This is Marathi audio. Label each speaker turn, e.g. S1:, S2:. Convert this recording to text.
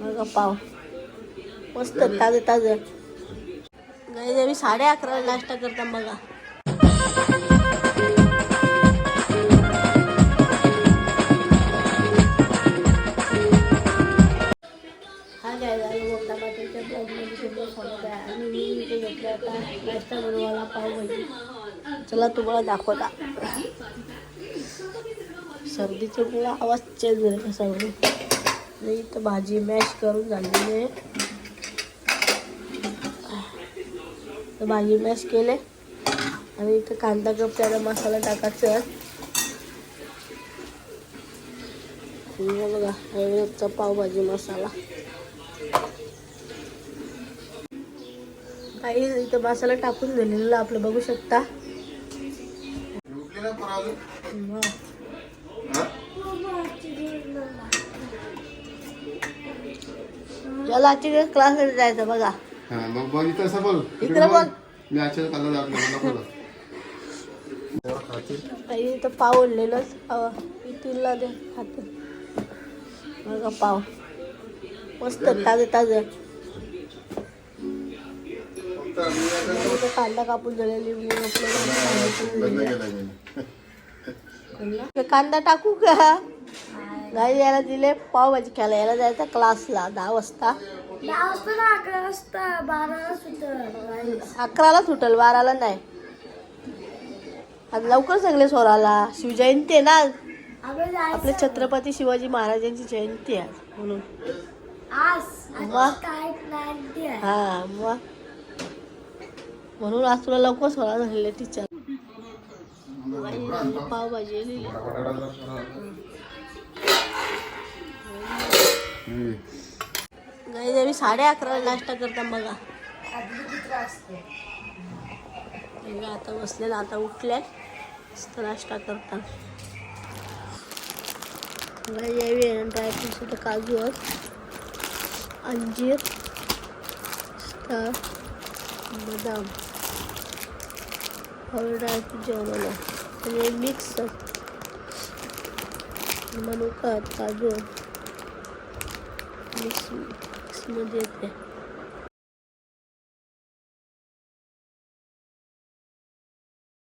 S1: बघा पाव. मस्त ताजं ताजं. नाही आम्ही साडे अकरा नाश्ता करता बघा. हा काय झालं फॉलो काय आणि मी इथे नाश्ता बनवायला पावभाजी चला तुम्हाला दाखवता. सर्दीचे मला आवाज चेंज झाला सर्दी? इथं भाजी मॅश करून झालेली आहे. तर भाजी मॅश केले. आणि इथं कांदा कप त्याला मसाला टाकायचा हे बघा आयुर्वेदचा पावभाजी मसाला. काही इथं मसाला टाकून दिलेला आपलं बघू शकता.
S2: उठली ना पोरं अजून?
S1: वा.
S2: हा?
S1: याला आजच्या क्लासला जायचं बघा
S2: हा, मग बोल इथं असं बोल
S1: इकडे बोल.
S2: मी खाल्ला जात नाही मला बोला.
S1: काही इथं पाव दे खाते बघा पाव मस्त ताजं ताजं कांदा कापून झालेली मी आपलं. कांदा टाकू का नाही याला दिले पावभाजी खायला. याला जायचं क्लासला दहा वाजता.
S3: दहा वाजता ना अकरा वाजता सुद्धा
S1: अकराला सुटल बाराला नाही. आज लवकर सगळे सोराला शिवजयंती आहे ना. आपले छत्रपती शिवाजी महाराजांची जयंती आहे आज म्हणून.
S3: आज?
S1: वा.
S3: काय नाईन्टी आहे?
S1: हा मग? म्हणून आज तुला लवकर सोळा झालेले टीचर. पावभाजी लिहिली.
S2: बटाटा
S1: आम्ही साडे अकरा नाश्ता करता बघा. आता आता बसलेला आता उठल्या. मस्त नाश्ता करता यावी ड्रायफ्रुट्स आता काजू अंजीर स्टार बदाम हळद ड्रायफ्रूट जेवणाला आणि मिक्स मनुका काजू. Kısmı dedi.